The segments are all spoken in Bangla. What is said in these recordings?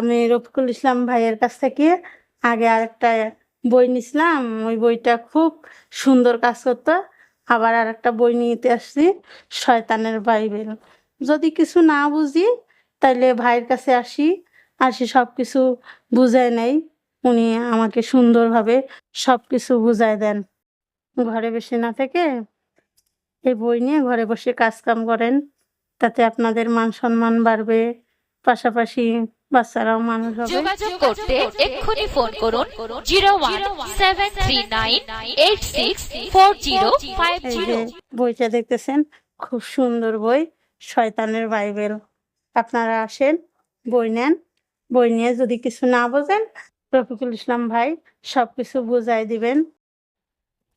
আমি রফিকুল ইসলাম ভাইয়ের কাছ থেকে আগে আরেকটা বই নিছিলাম। ওই বইটা খুব সুন্দর কাজ করতো। আবার আর একটা বই নিতে আসছি, শয়তানের বাইবেল। যদি কিছু না বুঝি, তাইলে ভাইয়ের কাছে আসি। আসি সব কিছু বুঝায় নেই। উনি আমাকে সুন্দরভাবে সব কিছু বুঝায় দেন। ঘরে বসে না থেকে এই বই নিয়ে ঘরে বসে কাজ কাম করেন। তাতে আপনাদের মান সম্মান বাড়বে। পাশাপাশি বাচ্চারাও মানুষ হবে। যোগাযোগ করতে এক্ষুনি ফোন করুন zero one seven three nine eight six four zero five zero. বইটা দেখতেছেন খুব সুন্দর বই শয়তানের বাইবেল। আপনারা আসেন বই নেন। বই নিয়ে যদি কিছু না বোঝেন রফিকুল ইসলাম ভাই সব কিছু বুঝাই দিবেন।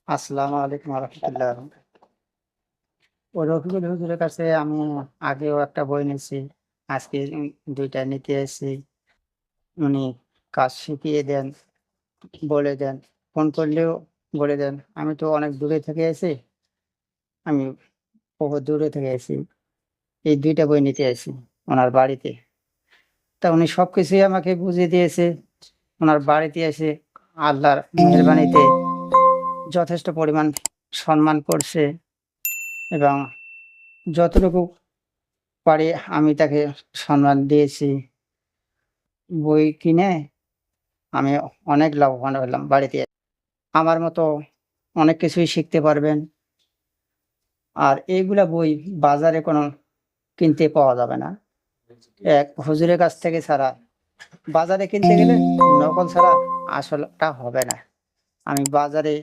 আসসালামু আলাইকুম রহমতুল্লাহ ও রফিকুল হুজুরের কাছে আমি আগেও একটা বই নিয়েছি আজকে দুইটা নিতে এসেছি। উনি কাজ শিখিয়ে দেন, বলে দেন, ফোন করলেও বলে দেন, আমি তো অনেক দূরে থেকে এসেছি, আমি বহু দূরে থেকে এসেছি। এই দুইটা বই নিতে এসেছি ওনার বাড়িতে। তা উনি সব কিছুই আমাকে বুঝিয়ে দিয়েছে। ওনার বাড়িতে এসে আল্লাহর মেহরবানিতে যথেষ্ট পরিমাণ সম্মান করছে এবং যতটুকু পারি আমি তাকে সম্মান দিয়েছি। বই কিনে আমি অনেক লাভবান হলাম বাড়িতে। আমার মতো অনেক কিছুই শিখতে পারবেন। আর এইগুলা বই বাজারে কোনো কিনতে পাওয়া যাবে না। এক হুজুরের কাছ থেকে ছাড়া বাজারে কিনতে গেলে নকল ছাড়া আসলটা হবে না। আমি বাজারে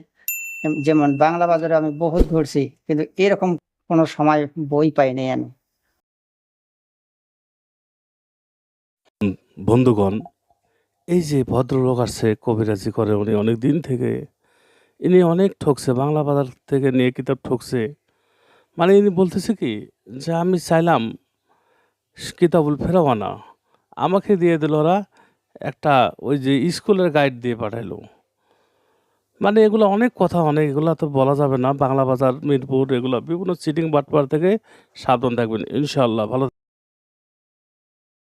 যেমন বাংলা বাজারে আমি বহুত ঘুরছি, কিন্তু এরকম কোনো সময় বই পাইনি আমি। বন্ধুগণ, এই যে ভদ্রলোক আসছে কবিরাজি করে, উনি অনেক দিন থেকে, ইনি অনেক ঠকছে, বাংলা বাজার থেকে নিয়ে কিতাব ঠকছে। মানে ইনি বলতেছে কি, যে আমি চাইলাম কিতাবুল ফেরাবো না আমাকে দিয়ে দিল ওরা একটা ওই যে স্কুলের গাইড দিয়ে পাঠাইলো। মানে এগুলো অনেক কথা, অনেক এগুলো তো বলা যাবে না, বাংলা বাজার, মিরপুর, এগুলো বিভিন্ন চিটিং বাটপার থেকে সাবধান থাকবেন, ইনশাআল্লাহ, ভালো